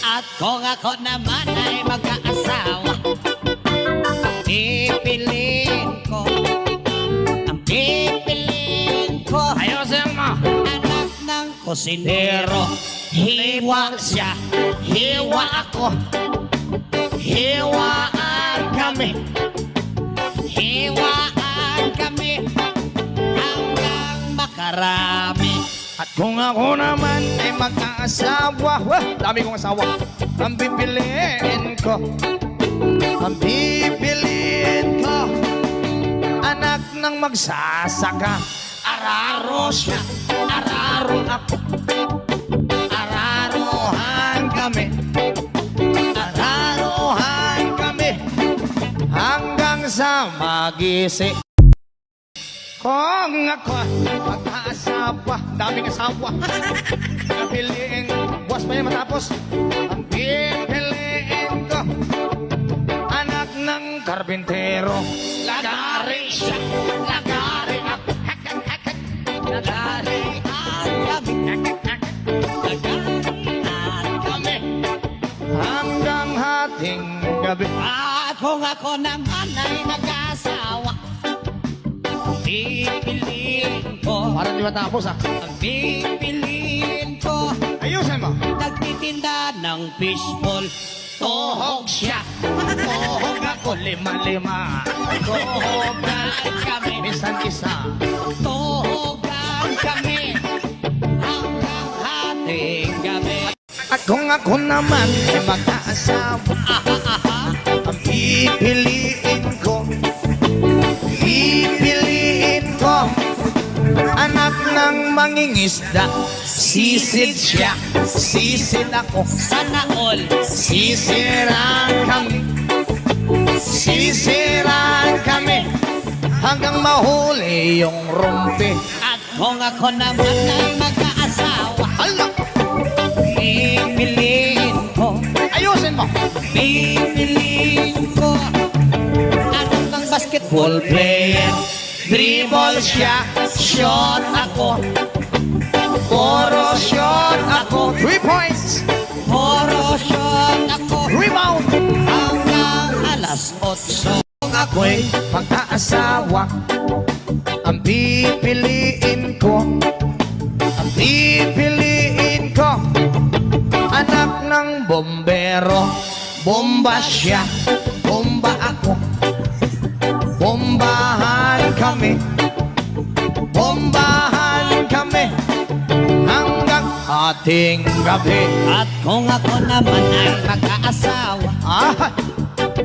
At kung ako naman ay magkaasawa Pipiliin ko. Ang pipiliin ko Ayusin mo. Anak ng kusinero. Hiwa siya Hiwa ako. Hiwaan kami. Hiwaan kami Hanggang makarami At kung ako naman ay mag-aasawa, wah, dami kong asawa, ang pipiliin ko, ang pipiliin ko, anak ng magsasaka, Araro siya Araro ako. Araruhan kami, araruhan kami, hanggang sa magising. Kung ako mag-aasawa, daming asawa, pipiliin, buwas pa yan matapos, ang pipiliin ko, anak ng karbintero, Lagari siya Lagari ako. Lagari kami. Lagarihan kami. Hanggang hating gabi. At kung ako naman ay nag-asawa Pipiliin ko Parang di matapos ah. Ang pipiliin ko Ayusin mo. Nagtitinda ng fishball Tohog siya Tohog ako Lima-lima. Tuhogan kami Minsan isa. Tohogan kami Hanggang hating gabi At kung ako naman ay mag-aasawa, ang pipiliin ng mangingisda, sisid siya, sisid ako, Sana all. Sisiran kami, sisiran kami, hanggang mahuli yung rumpi. At kung ako naman ay mag-aasawa. Hala! Pipiliin ko. Ayusin mo! Pipiliin ko. Anak ng basketball player Dribble siya, Shot ako puro shot ako. Three points! Poro shot ako Rebound! Hanggang alas 8 Kung ako'y pag-aasawa, ang pipiliin ko, ang pipiliin ko, anak ng bombero, bomba siya, bomba ako, bombahan ating gabi. At kung ako naman ay mag-aasawa Ah,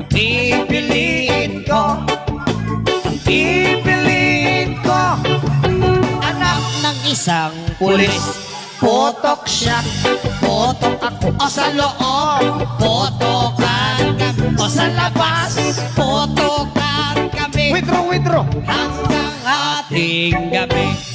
Pipiliin ko. Pipiliin ko, Anak ng isang pulis potok siya, Potok ako o sa loob Potokan kami. O sa labas Potokan kami. Withdraw, withdraw. Hanggang ating gabi